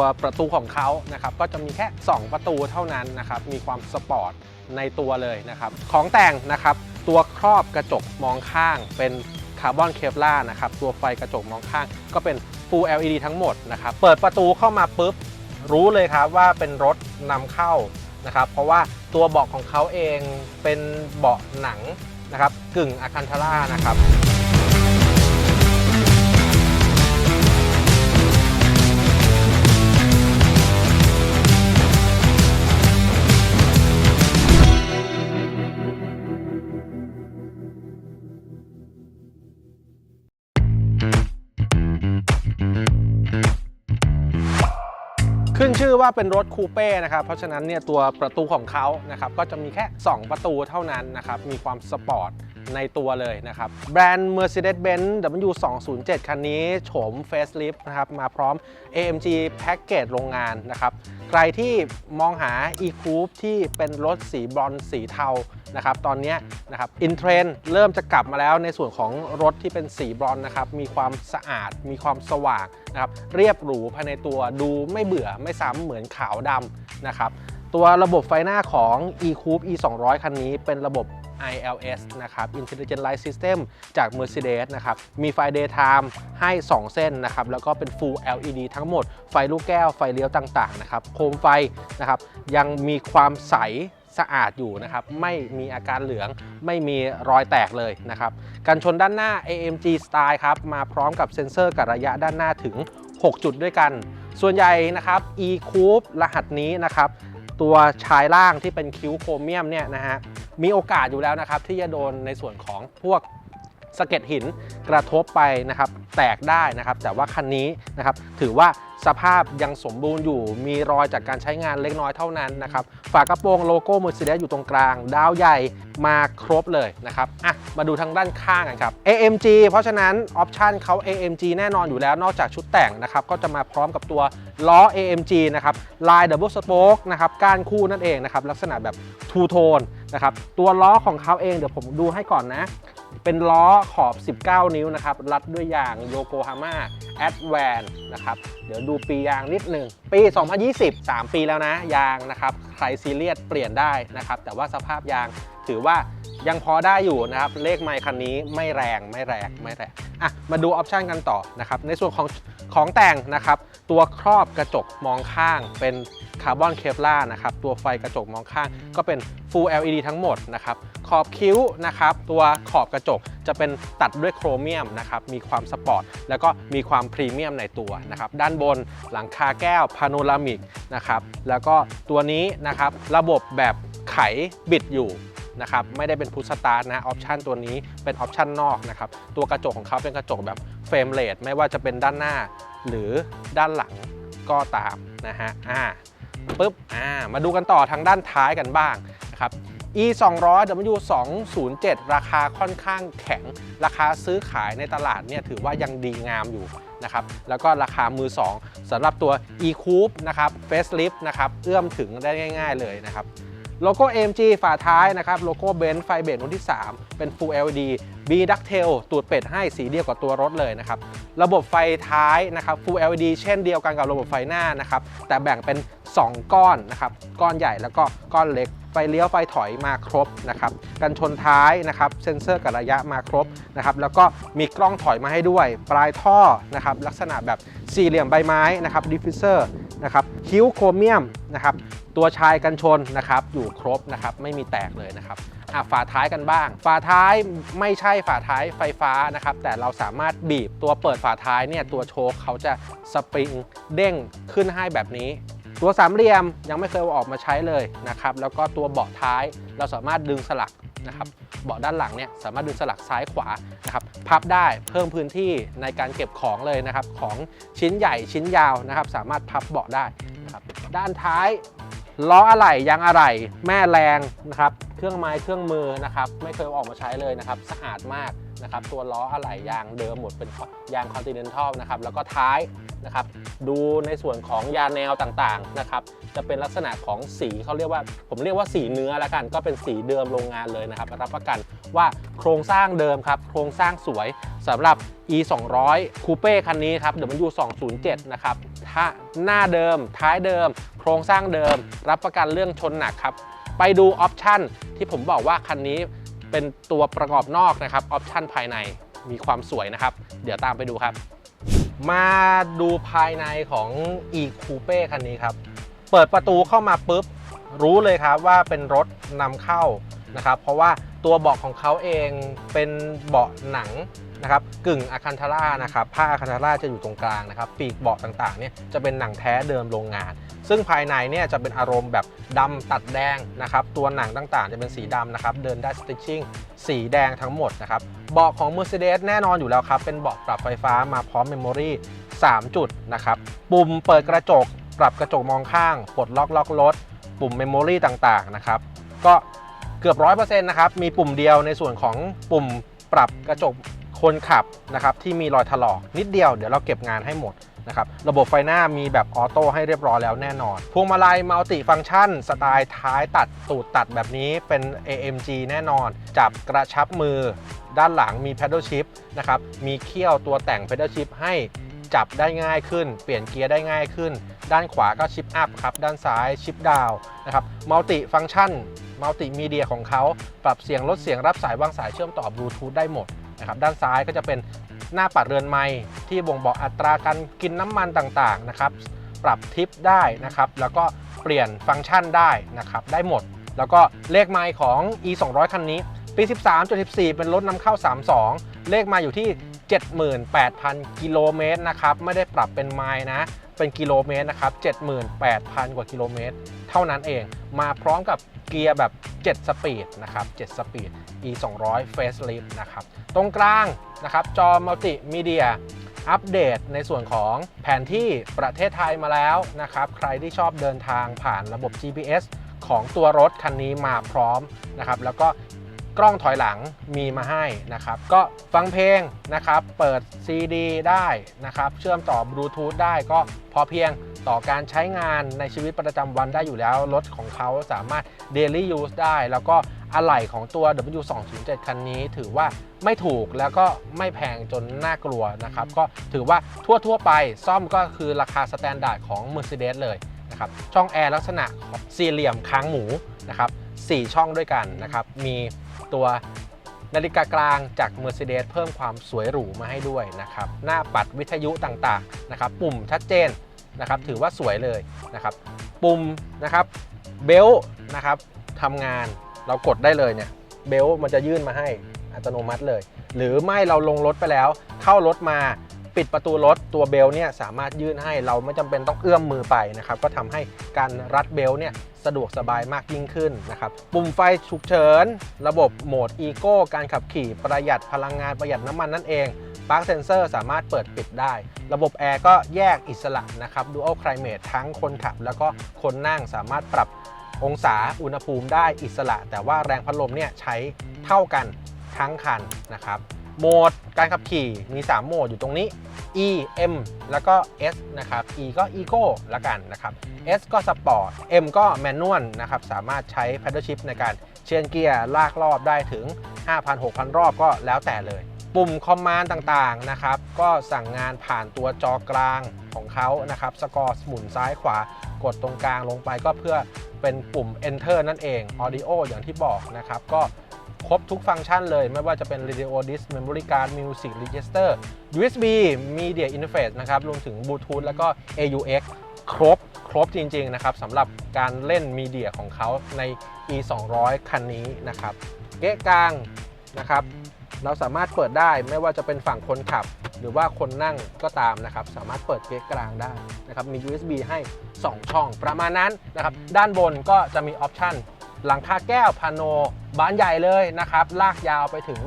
ตัวประตูของเขานะครับก็จะมีแค่ 2 ประตูเท่านั้นนะครับมีความสปอร์ตในตัวเลยนะครับของแต่งนะครับตัวครอบกระจกมองข้างเป็นคาร์บอนเคปลานะครับตัวไฟกระจกมองข้าง ก็เป็น Full LED ทั้งหมดนะครับเปิดประตูเข้ามาปุ๊บรู้เลยครับว่าเป็นรถนำเข้านะครับเพราะว่าตัวเบาะของเขาเองเป็นเบาะหนังนะครับกึ่งอะคันทาร่านะครับ อว่าเป็นรถคูเป้นะครับ เพราะฉะนั้นเนี่ยตัวประตูของเขานะครับก็จะมีแค่ 2 ประตูเท่านั้นนะครับ มีความสปอร์ตในตัวเลยนะครับ แบรนด์ Mercedes-Benz W207 คันนี้โฉม Facelift นะครับ มาพร้อม AMG แพ็กเกจโรงงานนะครับ ใครที่มองหา e-coupe ที่เป็นรถสีบรอนซ์สีเทา นะครับตอนนี้นะครับอินเทรนเริ่มจะกลับมาแล้วในส่วนของรถที่เป็นสีบรอนนะครับมีความสะอาด มีความสว่างนะครับเรียบหรูภายในตัวดูไม่เบื่อไม่ซ้ำเหมือนขาวดำนะครับตัวระบบไฟหน้าของ e-coupe e 2 0 0คันนี้เป็นระบบ ILS นะครับ Intelligent Light System จาก Mercedes นะครับ มีไฟ Daytime ให้ 2 เส้นนะครับ แล้วก็เป็น Full LED ทั้งหมด ไฟลูกแก้ว ไฟเลี้ยวต่าง ๆ นะครับ โคมไฟนะครับ ยังมีความใส สะอาดอยู่นะครับ ไม่มีอาการเหลือง ไม่มีรอยแตกเลยนะครับ กันชนด้านหน้า AMG Style ครับ มาพร้อมกับเซ็นเซอร์กับระยะด้านหน้าถึง 6 จุดด้วยกัน ส่วนใหญ่นะครับ e-coupe รหัสนี้นะครับ ตัวชายล่างที่เป็นคิ้วโครเมียมเนี่ยนะฮะ มีโอกาสอยู่แล้วนะครับ ที่จะโดนในส่วนของพวก สะเก็ดหินกระทบไปนะครับแตกได้นะครับ แต่ว่าคันนี้นะครับถือว่าสภาพยังสมบูรณ์อยู่ มีรอยจากการใช้งานเล็กน้อยเท่านั้นนะครับ ฝากระโปรงโลโก้ Mercedes อยู่ตรงกลาง ดาวใหญ่มาครบเลยนะครับ อะ มาดูทางด้านข้างกันครับ AMG เพราะฉะนั้นออปชันเขา AMG แน่นอนอยู่แล้ว นอกจากชุดแต่งนะครับ ก็จะมาพร้อมกับตัวล้อ AMG นะครับ ลาย Double Spoke นะครับ ก้านคู่นั่นเองนะครับ ลักษณะแบบ Two Tone นะครับ ตัวล้อของเขาเองเดี๋ยวผมดูให้ก่อนนะ เป็นล้อขอบ 19 นิ้วนะครับ รัดด้วยยางโยโกฮาม่าแอดแวนนะครับ เดี๋ยวดูปียางนิดหนึ่ง ปี 2020 3 ปีแล้วนะ ยางนะครับ ใครซีเรียสเปลี่ยนได้นะครับ แต่ว่าสภาพยางถือว่ายังพอได้อยู่นะครับ เลขไมค์คันนี้ไม่แรงไม่แรงไม่แรงอะมาดูออปชันกันต่อนะครับ ในส่วนของ ของแต่งนะครับ ตัวครอบกระจกมองข้าง เป็นคาร์บอนเคปลานะครับ ตัวไฟกระจกมองข้าง ก็เป็น Full LED ทั้งหมดนะครับ ขอบคิ้วนะครับ ตัวขอบกระจกจะเป็นตัดด้วยโครเมียมนะครับ มีความสปอร์ต แล้วก็มีความพรีเมียมในตัวนะครับ ด้านบนหลังคาแก้วพาโนรามิกนะครับ แล้วก็ตัวนี้นะครับ ระบบแบบไขบิดอยู่นะครับ ไม่ได้เป็นพุชสตาร์ทนะ ออปชันตัวนี้เป็นออปชันนอกนะครับ ตัวกระจกของเขาเป็นกระจกแบบ เฟรมเลสไม่ว่าจะเป็นด้านหน้า หรือด้านหลังก็ตามนะฮะอ่าปุ๊บอ่ามาดูกันต่อทางด้านท้ายกันบ้างนะครับ e 2 0 0 w 2 0 7ราคาค่อนข้างแข็ง ราคาซื้อขายในตลาดเนี่ยถือว่ายังดีงามอยู่นะครับ แล้วก็ราคามือ 2สำหรับตัว e coupe นะครับ facelift นะครับ เอื้อมถึงได้ง่าย ๆ เลยนะครับ โลโก้ AMG ฝาท้ายนะครับ โลโก้เบนซ์ไฟเบรรุ่นที่ 3 เป็น Full LED B Ducktail ตูดเป็ดให้สีเดียวกับตัวรถเลยนะครับ ระบบไฟท้ายนะครับ Full LED เช่นเดียวกันกับระบบไฟหน้านะครับ แต่แบ่งเป็น 2 ก้อนนะครับ ก้อนใหญ่แล้วก็ก้อนเล็ก ไฟเลี้ยวไฟถอยมาครบนะครับ กันชนท้ายนะครับ เซ็นเซอร์กับระยะมาครบนะครับ แล้วก็มีกล้องถอยมาให้ด้วย ปลายท่อนะครับ ลักษณะแบบสี่เหลี่ยมใบไม้นะครับ ดิฟฟิเซอร์ นะครับคิ้วโครเมียมนะครับตัวชายกันชนนะครับอยู่ครบนะครับไม่มีแตกเลยนะครับอะฝาท้ายกันบ้าง ฝาท้ายไม่ใช่ฝาท้ายไฟฟ้านะครับ แต่เราสามารถบีบตัวเปิดฝาท้ายเนี่ยตัวโชคเขาจะสปริงเด้งขึ้นให้แบบนี้ ตัวสามเหลี่ยมยังไม่เคยอออกมาใช้เลยนะครับ แล้วก็ตัวเบาะท้ายเราสามารถดึงสลัก นะครับเบาะด้านหลังเนี่ยสามารถดึงสลักซ้ายขวานะครับพับได้เพิ่มพื้นที่ในการเก็บของเลยนะครับของชิ้นใหญ่ชิ้นยาวนะครับ สามารถพับเบาะได้นะครับด้านท้ายล้ออะไหล่ยางอะไหล่แม่แรงนะครับเครื่องไม้เครื่องมือนะครับไม่เคยเอาออกมาใช้เลยนะครับ สะอาดมาก นะครับตัวล้ออะไหล่ยางเดิมหมดเป็นยางคอนติเนนทัลนะครับแล้วก็ท้ายนะครับดูในส่วนของยาแนวต่างๆนะครับจะเป็นลักษณะของสีเขาเรียกว่า ผมเรียกว่าสีเนื้อแล้วกัน ก็เป็นสีเดิมโรงงานเลยนะครับรับประกันว่าโครงสร้างเดิมครับ โครงสร้างสวยสำหรับ e 2 0 0 Coupe คันนี้ครับ W 207นะครับถ้าหน้าเดิมท้ายเดิม โครงสร้างเดิม รับประกันเรื่องชนหนักครับ ไปดูออปชันที่ผมบอกว่าคันนี้ เป็นตัวประกอบนอกนะครับออปชันภายในมีความสวยนะครับ เดี๋ยวตามไปดูครับ มาดูภายในของ e coupe คันนี้ครับ เปิดประตูเข้ามาปุ๊บ รู้เลยครับว่าเป็นรถนำเข้านะครับ เพราะว่า ตัวเบาะของเขาเองเป็นเบาะหนังนะครับกึ่งอะคันทาร่านะครับผ้าอะคันทาร่าจะอยู่ตรงกลางนะครับปีกเบาะต่างๆเนี่ยจะเป็นหนังแท้เดิมโรงงาน ซึ่งภายในเนี่ยจะเป็นอารมณ์แบบดำตัดแดงนะครับตัวหนังต่างๆ จะเป็นสีดำนะครับเดินได้สติชชิ่งสีแดงทั้งหมดนะครับเบาะของ Mercedes แน่นอนอยู่แล้วครับเป็นเบาะปรับไฟฟ้ามาพร้อมเมมโมรี่3จุดนะครับปุ่มเปิดกระจก ปรับกระจกมองข้างปลดล็อกล็อกรถปุ่มเมมโมรี่ต่างๆนะครับก็ เกือบ 100%นะครับ มีปุ่มเดียวในส่วนของปุ่มปรับกระจกคนขับนะครับที่มีรอยถลอกนิดเดียวเดี๋ยวเราเก็บงานให้หมดนะครับระบบไฟหน้ามีแบบออโต้ให้เรียบร้อยแล้วแน่นอน พวงมาลัยมัลติฟังก์ชัน สไตล์ท้ายตัดตูดตัดแบบนี้เป็น AMG แน่นอน จับกระชับมือ ด้านหลังมี Paddle Shift นะครับมีเขี้ยวตัวแต่ง Paddle Shift ให้ จับได้ง่ายขึ้น เปลี่ยนเกียร์ได้ง่ายขึ้น ด้านขวาก็ชิปอัพครับ ด้านซ้ายชิปดาวนะครับมัลติฟังก์ชันมัลติมีเดียของเขา ปรับเสียงลดเสียงรับสายวางสายเชื่อมต่อบลูทูธได้หมดนะครับด้านซ้ายก็จะเป็นหน้าปัดเรือนไม้ที่บ่งบอกอัตราการกินน้ำมันต่างๆนะครับปรับทิปได้นะครับแล้วก็เปลี่ยนฟังก์ชันได้นะครับได้หมด แล้วก็เลขไมล์ของ e 2 0 0คันนี้ปี 13.14 เป็นรถนำเข้า 32 เลขมาอยู่ที่ 78,000 กิโลเมตรนะครับ ไม่ได้ปรับเป็นไมล์นะ เป็นกิโลเมตรนะครับ 78,000 กว่ากิโลเมตร เท่านั้นเอง มาพร้อมกับเกียร์แบบ 7 สปีดนะครับ 7 สปีด e 2 0 0 Facelift นะครับ ตรงกลางนะครับ จอมัลติมีเดีย อัปเดตในส่วนของแผนที่ประเทศไทยมาแล้วนะครับ ใครที่ชอบเดินทางผ่านระบบ GPS ของตัวรถคันนี้มาพร้อมนะครับ แล้วก็ กล้องถอยหลังมีมาให้นะครับ ก็ฟังเพลงนะครับ เปิด CD ได้นะครับ เชื่อมต่อบลูทูธได้ก็พอเพียงต่อการใช้งานในชีวิตประจำวันได้อยู่แล้ว รถของเขาสามารถ daily use ได้ แล้วก็อะไหล่ของตัว W207 คันนี้ถือว่าไม่ถูกแล้วก็ไม่แพงจนน่ากลัวนะครับ ก็ถือว่าทั่ว ๆ ไปซ่อมก็คือราคาสแตนดาร์ดของ Mercedes เลยนะครับ ช่องแอร์ลักษณะสี่เหลี่ยมค้างหมูนะครับ4ช่องด้วยกันนะครับ มี ตัวนาฬิกากลางจาก Mercedes เพิ่มความสวยหรูมาให้ด้วยนะครับ หน้าปัดวิทยุต่างๆนะครับ ปุ่มชัดเจนนะครับ ถือว่าสวยเลยนะครับ ปุ่มนะครับเบลนะครับทำงานเรากดได้เลยเนี่ยเบลมันจะยื่นมาให้อัตโนมัติเลย หรือไม่เราลงรถไปแล้ว เข้ารถมา ปิดประตูรถตัวเบลเนี่ยสามารถยื่นให้เราไม่จำเป็นต้องเอื้อมมือไปนะครับก็ทำให้การรัดเบลเนี่ยสะดวกสบายมากยิ่งขึ้นนะครับปุ่มไฟฉุกเฉิน ระบบโหมดอีโก้การขับขี่ประหยัดพลังงานประหยัดน้ำมันนั่นเองปลั๊กเซนเซอร์สามารถเปิดปิดได้ ระบบแอร์ก็แยกอิสระนะครับ Dual Climate ทั้งคนขับ แล้วก็คนนั่งสามารถปรับองศาอุณหภูมิได้อิสระ แต่ว่าแรงพัดลมเนี่ยใช้เท่ากันทั้งคันนะครับ โหมดการขับขี่มี 3 โหมดอยู่ตรงนี้ E M แล้วก็ S นะครับ E ก็ Eco ละกันนะครับ S ก็ Sport M ก็ Manual นะครับ สามารถใช้ Paddle Shift ในการเชนเกียร์ลากรอบได้ถึง 5,000-6,000 รอบก็แล้วแต่เลย ปุ่มคอมมานด์ต่างๆนะครับ ก็สั่งงานผ่านตัวจอกลางของเขานะครับสกอร์หมุนซ้ายขวากดตรงกลางลงไปก็เพื่อเป็นปุ่ม Enter นั่นเอง Audio อย่างที่บอกนะครับก็ ครบทุกฟังก์ชันเลย ไม่ว่าจะเป็น Radio Disc Memory Card Music Register USB Media Interface นะครับ รวมถึง Bluetooth แล้วก็ AUX ครบครบจริง ๆ นะครับสำหรับการเล่นมีเดียของเขาใน e 2 0 0คันนี้นะครับ เก๊ะกลางนะครับ เราสามารถเปิดได้ไม่ว่าจะเป็นฝั่งคนขับ หรือว่าคนนั่งก็ตามนะครับ สามารถเปิดเก๊ะกลางได้นะครับ มี USB ให้ 2 ช่องประมาณนั้นนะครับ ด้านบนก็จะมีออปชัน หลังคาแก้วพาโนบานใหญ่เลยนะครับ ลากยาวไปถึง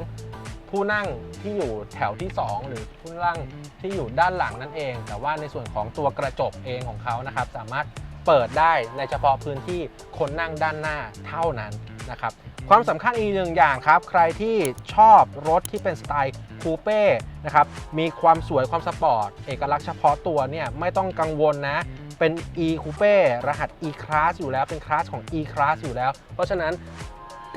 ผู้นั่งที่อยู่แถวที่ 2 หรือผู้นั่งที่อยู่ด้านหลังนั่นเอง แต่ว่าในส่วนของตัวกระจกเองของเขานะครับ สามารถเปิดได้ในเฉพาะพื้นที่คนนั่งด้านหน้าเท่านั้นนะครับ ความสำคัญอีกหนึ่งอย่างครับ ใครที่ชอบรถที่เป็นสไตล์คูเป้นะครับ มีความสวยความสปอร์ต เอกลักษณ์เฉพาะตัวเนี่ยไม่ต้องกังวลนะ เป็น e coupe รหัส e class อยู่แล้วเป็นคลาสของ e class อยู่แล้ว เพราะฉะนั้น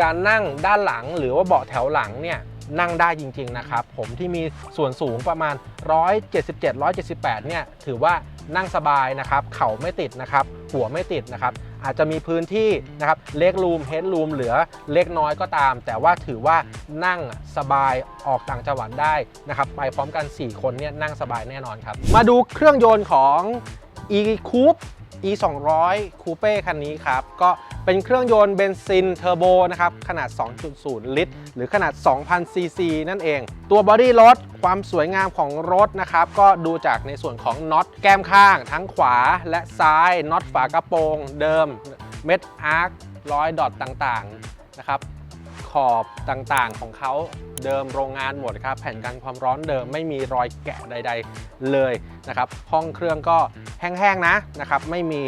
การนั่งด้านหลังหรือว่าเบาะแถวหลังเนี่ยนั่งได้จริง ๆ นะครับ ผมที่มีส่วนสูงประมาณ 177 178 เนี่ย ถือว่านั่งสบายนะครับ เข่าไม่ติดนะครับ หัวไม่ติดนะครับ อาจจะมีพื้นที่นะครับ เล็กรูมเฮดรูมเหลือเล็กน้อยก็ตาม แต่ว่าถือว่านั่งสบายออกต่างจังหวัดได้นะครับ ไปพร้อมกัน 4 คนเนี่ยนั่งสบายแน่นอนครับ มาดูเครื่องยนต์ของ e coupe e 2 0 0 coupe คันนี้ครับ ก็เป็นเครื่องยนต์เบนซินเทอร์โบนะครับ ขนาด 2.0 ลิตร หรือขนาด 2,000 ซีซีนั่นเอง ตัวบอดี้รถความสวยงามของรถนะครับ ก็ดูจากในส่วนของน็อตแก้มข้าง ทั้งขวาและซ้ายน็อตฝากระโปรงเดิม เม็ดอาร์คร้อยดอทต่างๆนะครับ ขอบต่างๆของเขาเดิมโรงงานหมดครับแผ่นกันความร้อนเดิมไม่มีรอยแกะใด ๆ เลยนะครับห้องเครื่องก็แห้งๆนะนะครับไม่มี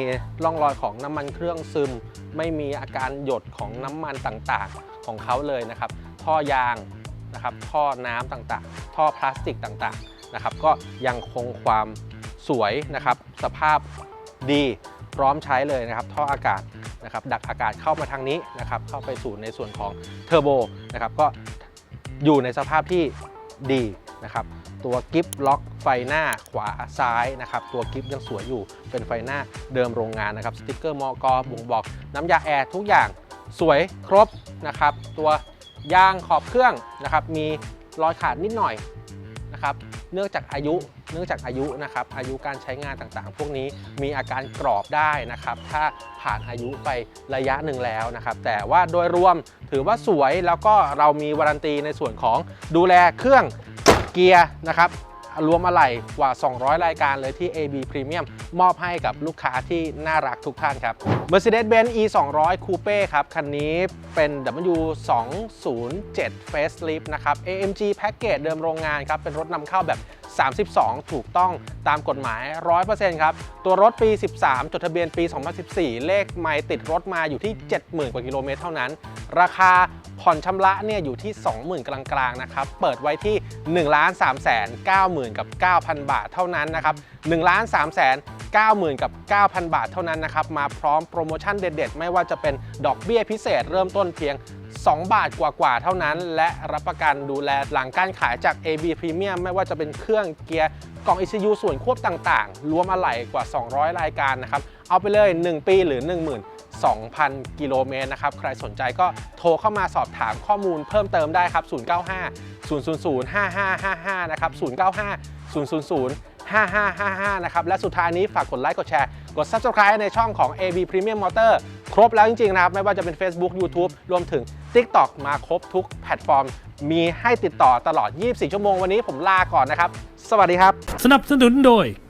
ร่องรอยของน้ำมันเครื่องซึม ไม่มีอาการหยดของน้ำมันต่างๆของเขาเลยนะครับท่อยางนะครับท่อน้ำต่างๆ ท่อพลาสติกต่างๆนะครับก็ยังคงความสวยนะครับสภาพดีพร้อมใช้เลยนะครับท่ออากาศ นะครับดักอากาศเข้ามาทางนี้นะครับเข้าไปสู่ในส่วนของเทอร์โบนะครับก็อยู่ในสภาพที่ดีนะครับตัวกิฟล็อกไฟหน้าขวาซ้ายนะครับตัวกิฟยังสวยอยู่เป็นไฟหน้าเดิมโรงงานนะครับสติกเกอร์มอกบ่งบอกน้ำยาแอร์ทุกอย่างสวยครบนะครับตัวยางขอบเครื่องนะครับมีรอยขาดนิดหน่อย นะครับ เนื่องจากอายุ เนื่องจากอายุนะครับ อายุการใช้งานต่างๆ พวกนี้มีอาการกรอบได้นะครับ ถ้าผ่านอายุไประยะหนึ่งแล้วนะครับ แต่ว่าโดยรวมถือว่าสวยแล้วก็เรามีวารันตีในส่วนของดูแลเครื่องเกียร์นะครับ รวมอะไหล่กว่า 200 รายการเลยที่ AB Premium มอบให้กับลูกค้าที่น่ารักทุกท่านครับ Mercedes-Benz E 2 0 0 Coupe ครับ คันนี้เป็น W 2 0 7 Facelift นะครับ AMG Package เดิมโรงงานครับ เป็นรถนำเข้าแบบ 32 ถูกต้องตามกฎหมาย 100%ครับ ตัวรถปี 13 จดทะเบียนปี 2014 เลขไมล์ติดรถมาอยู่ที่ 70,000 กว่ากิโลเมตรเท่านั้น ราคา ผ่อนชำระเนี่ยอยู่ที่ 20,000 กลางๆนะครับ เปิดไว้ที่ 1 3 9 0 0 0กับ 9,000 บาทเท่านั้นนะครับ1 3 9 0 0 0กับ 9,000 บาทเท่านั้นนะครับ มาพร้อมโปรโมชั่นเด็ดๆ ไม่ว่าจะเป็นดอกเบี้ยพิเศษเริ่มต้นเพียง 2 บาทกว่าๆ เท่านั้น และรับประกันดูแลหลังการขายจาก AB Premium ไม่ว่าจะเป็นเครื่องเกียร์กล่อง ECU ส่วนควบต่างๆ รวมอะไหล่กว่า 200 รายการนะครับ เอาไปเลย 1 ปีหรือ 2,000 กิโลเมตรนะครับ ใครสนใจก็โทรเข้ามาสอบถามข้อมูลเพิ่มเติมได้ครับ 095 000 5555 นะครับ 095 000 5555 นะครับ และสุดท้ายนี้ฝากกดไลค์ กดแชร์ กด Subscribe ในช่องของ AB Premium Motor ครบแล้วจริง ๆ นะครับ ไม่ว่าจะเป็น Facebook YouTube รวมถึง TikTok มาครบทุกแพลตฟอร์ม มีให้ติดต่อตลอด 24 ชั่วโมงวันนี้ผมลาก่อนนะครับ สวัสดีครับ สนับสนุนโดย